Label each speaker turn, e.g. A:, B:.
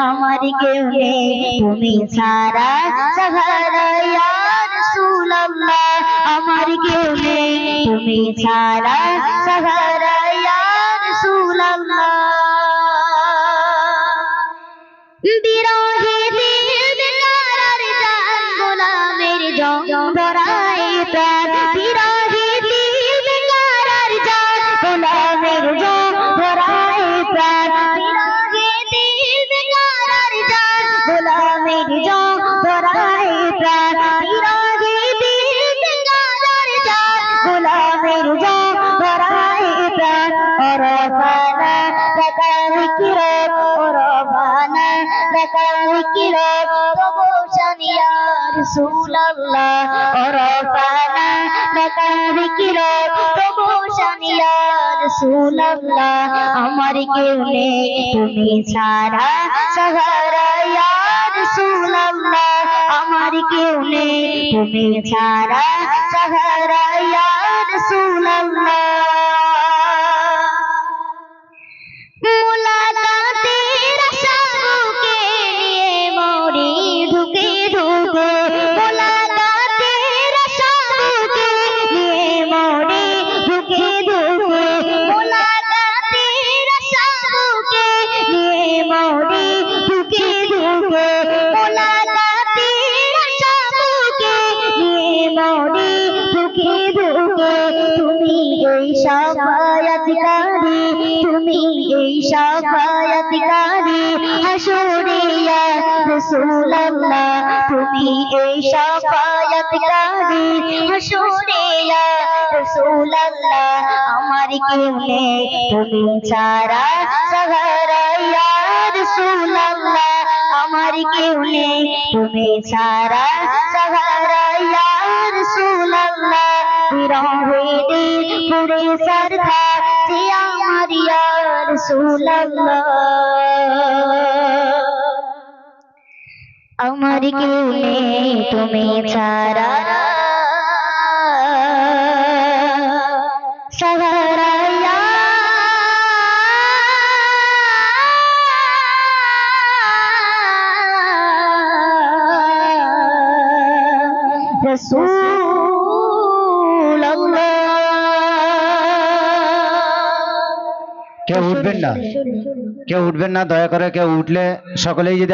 A: আমার কেউ নেই। তুমি ছাড়া সাহারা রাসূলুল্লাহ। আমার কেউ নেই। তুমি ছাড়া সাহারা রাসূলুল্লাহ। বিরহে ধরায় প্রাণ। কিরাম প্রমোশন ইয়া রাসূলুল্লাহ অরফানা লাকাল কিরাম প্রমোশন ইয়া রাসূলুল্লাহ আমার কেউ নেই তুমি ছাড়া সাহারা ইয়া আমার কেউ নেই তুমি ছাড়া সাহারা সাফায়াতকারী, তুমি এই সাফায়াতকারী। হাসরে ইয়া রাসূলুল্লাহ, তুমি এই সাফায়াতকারী। হাসরে ইয়া রাসূলুল্লাহ, আমার কেউ নেই, তুমি ছাড়া সাহারা রাসূলুল্লাহ, আমার কেউ নেই, তুমি ছাড়া সাহারা রাসূলুল্লাহ। দিল পুরে সরখা যে আমার ইয়া রাসূলুল্লাহ আমার কেউ নেই তুমি ছাড়া সাহারা
B: কেউ উঠবেন না। কেউ উঠবেন না দয়া করে কেউ উঠলে সকলেই যদি